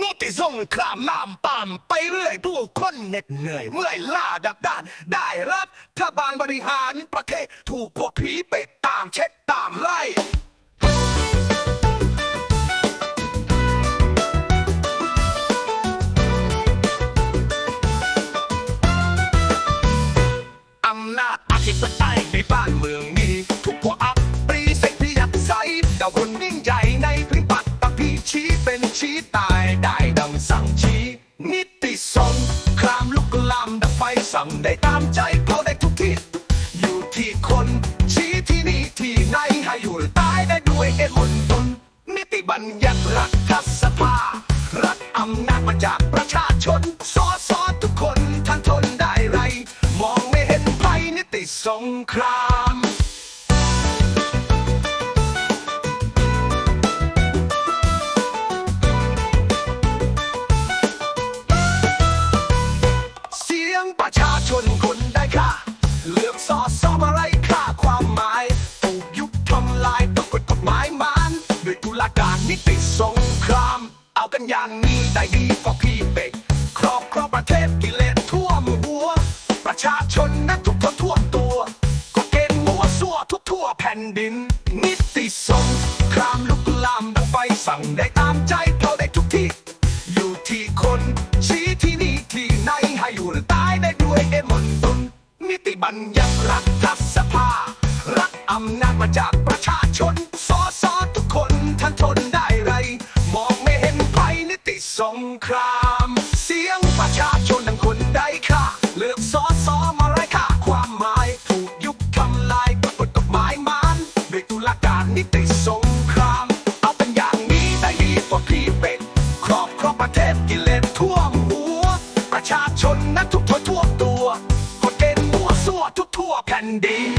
นิติสงครามน้ำปั่มไปเรื่อยผู้คนเหน็ดเหนื่อย เมื่อยล้าดับด้าน ได้รัฐบาลบริหารประเทศถูกพวกผีไปตามเช็ดตามไล่อำนาจอธิปไตยในบ้านเมืองนี้ถูกพวก ชี้ตายได้ดังสั่งชี้ นิติสงครามลุกลามดับไฟสั่งได้ตามใจเขาได้ทุกที่อยู่ที่คน ชี้ที่นี่ที่ไหนให้อยู่ตายได้ด้วยเหตุผลตนนิติบัญญัติรัฐสภา รัฐอำนาจมาจากประชาชนสอสอทุกคนท่านทนได้ไร มองไม่เห็นภัยนิติสงคราม งประชาชนคนได้ค่าเลือกสอสอมาไรค่าความหมายถูกยุบทำลายต้องกฎกฎหมายมันด้วยตุลาการนิติสงคราม เอากันอย่างนี้ได้ดีกว่าพี่เป็กครอบครองประเทศกิเลสท่วมหัว ประชาชนนั้นทุกคนท่วมตัวก็เกณฑ์มัวซั่วทุกทั่วแผ่นดิน นิติสงครามลุกลามดังไฟสั่งได้ตามใจเขาได้ทุกที่ อยู่ที่คนชี้ที่นี่ ที่ไหนให้อยู่หรือตายได้ด้วยเอมนตุนนิติบัญญัติรัฐสภา รัฐอำนาจมาจากประชาชน สอสอทุกคนท่านทนได้ไร มองไม่เห็นภัยนิติสงคราม เสียงประชาชนทั้งคนได้ค่าเลือกสอสอมาไร้ค่าความหมาย ถูกยุบทำลายกฎกฎหมายมันด้วยตุลาการนิติสงคราม เอาเป็นอย่างนี้ได้ดีกว่าพี่เป็ดครอบครองประเทศกิเลสท่ว ดิน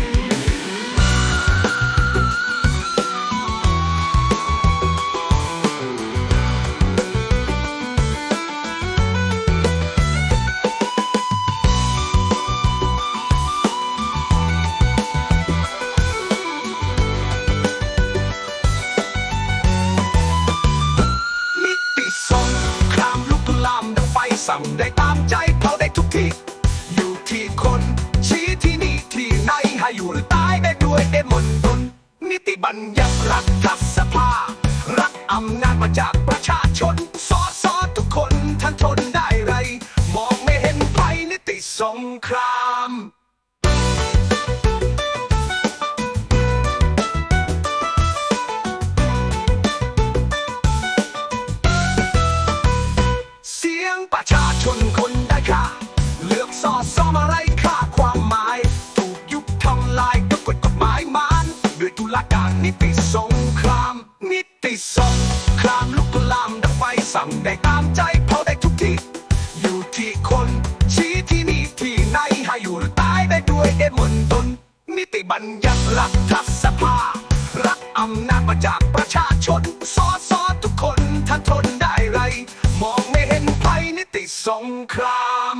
นิติสงครามลุกลามดังไฟสั่งได้ตาม อยู่หรือตายได้ด้วยเอมนตุนนิติบัญญัติรัฐสภา รัฐอำนาจมาจากประชาชน สอสอทุกคนท่านทนได้ไร มองไม่เห็นภัยนิติสงครามเสียงประชาชนคนได้ค่าเลือกสอสอมาไร นิติสงคราม นิติสงครามลุกลามดังไฟสั่งได้ตามใจเขาได้ทุกที่ อยู่ที่คนชี้ที่นี่ที่ไหนให้อยู่หรือตายได้ด้วยเอมนตนนิติบัญญัติรัฐสภา รัฐอำนาจมาจากประชาชนสอสอทุกคนท่านทนได้ไร มองไม่เห็นภัยนิติสงคราม